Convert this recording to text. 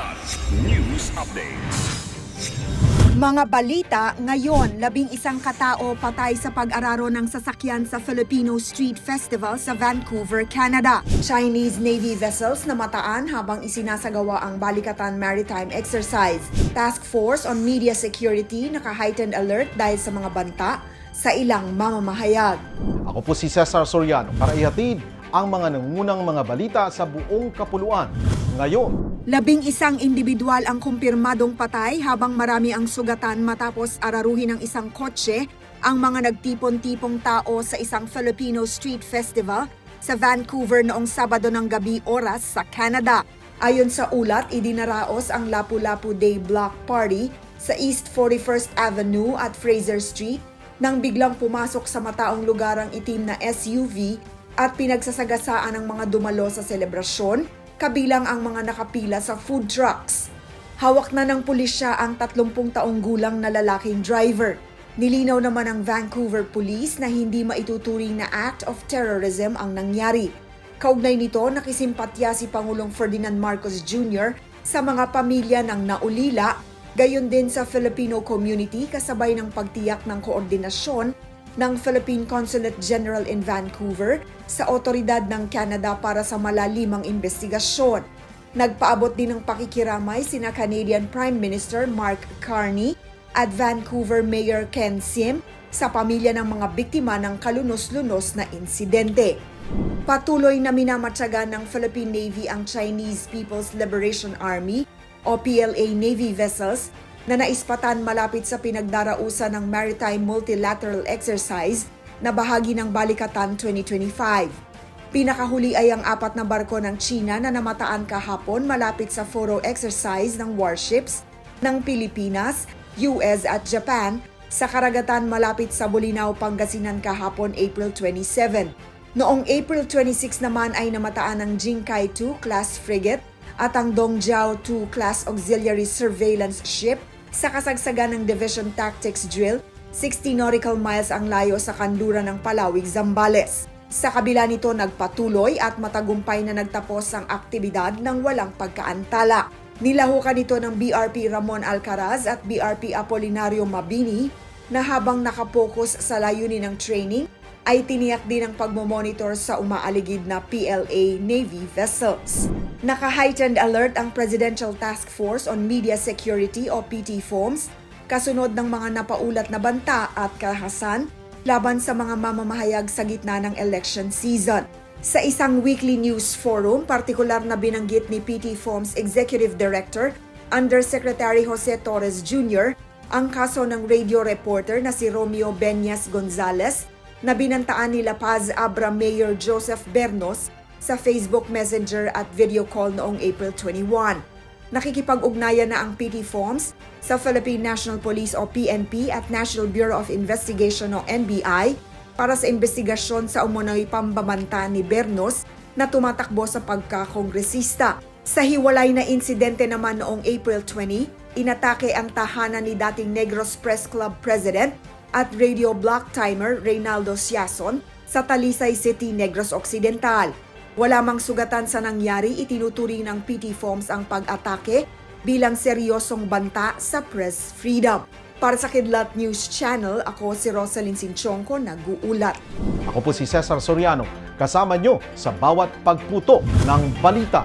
Kidlat News Updates. Mga balita ngayon, labing isang katao patay sa pag-araro ng sasakyan sa Filipino Street Festival sa Vancouver, Canada. Chinese Navy vessels na mataan habang isinasagawa ang Balikatan Maritime Exercise. Task Force on Media Security naka-heightened alert dahil sa mga banta sa ilang mamamahayag. Ako po si Cesar Soriano para ihatid ang mga nangungunang mga balita sa buong kapuluan. Ngayon, Labing isang individual ang kumpirmadong patay habang marami ang sugatan matapos araruhin ng isang kotse ang mga nagtipon-tipong tao sa isang Filipino Street Festival sa Vancouver noong Sabado ng gabi oras sa Canada. Ayon sa ulat, idinaraos ang Lapu-Lapu Day Block Party sa East 41st Avenue at Fraser Street nang biglang pumasok sa mataong lugar ang itim na SUV at pinagsasagasaan ng mga dumalo sa selebrasyon kabilang ang mga nakapila sa food trucks. Hawak na ng pulisya ang 30 taong gulang na lalaking driver. Nilinaw naman ng Vancouver Police na hindi maituturing na act of terrorism ang nangyari. Kaugnay nito, nakisimpatya si Pangulong Ferdinand Marcos Jr. sa mga pamilya ng naulila, gayon din sa Filipino community kasabay ng pagtiyak ng koordinasyon ng Philippine Consulate General in Vancouver sa otoridad ng Canada para sa malalimang investigasyon. Nagpaabot din ng pakikiramay sina Canadian Prime Minister Mark Carney at Vancouver Mayor Ken Sim sa pamilya ng mga biktima ng kalunos-lunos na insidente. Patuloy na minamatsaga ng Philippine Navy ang Chinese People's Liberation Army o PLA Navy vessels na naispatan malapit sa pinagdarausan ng Maritime Multilateral Exercise na bahagi ng Balikatan 2025. Pinakahuli ay ang apat na barko ng China na namataan kahapon malapit sa Foro Exercise ng warships ng Pilipinas, US at Japan sa karagatan malapit sa Bulinaw, Pangasinan kahapon April 27. Noong April 26 naman ay namataan ang Jinkai 2 class frigate at ang Dongjiao 2 class auxiliary surveillance ship sa kasagsagan ng Division Tactics Drill 60 nautical miles ang layo sa kanluran ng Palawig, Zambales. Sa kabila nito nagpatuloy at matagumpay na nagtapos ang aktibidad ng walang pagkaantala. Nilahukan ito ng BRP Ramon Alcaraz at BRP Apolinario Mabini na habang nakapokus sa layunin ng training ay tiniyak din ang pagmomonitor sa umaaligid na PLA Navy vessels. Naka-heightened alert ang Presidential Task Force on Media Security o PT-FOMS kasunod ng mga napaulat na banta at kahasan laban sa mga mamamahayag sa gitna ng election season. Sa isang weekly news forum, partikular na binanggit ni PT FOMS Executive Director Undersecretary Jose Torres Jr. ang kaso ng radio reporter na si Romeo Benyas Gonzalez na binantaan ni La Paz Abra Mayor Joseph Bernos sa Facebook Messenger at video call noong April 21. Nakikipag-ugnayan na ang PT FOMS sa Philippine National Police o PNP at National Bureau of Investigation o NBI para sa investigasyon sa umunoy pambabanta ni Bernos na tumatakbo sa pagkakongresista. Sa hiwalay na insidente naman noong April 20, inatake ang tahanan ni dating Negros Press Club President at radio block timer Reynaldo Siason sa Talisay City, Negros Occidental. Wala mang sugatan sa nangyari, itinuturing ng PT FOMS ang pag-atake bilang seryosong banta sa press freedom. Para sa Kidlat News Channel, ako si Rosalyn Sinchonko, nag-uulat. ako po si Cesar Soriano, kasama nyo sa bawat pagputo ng balita.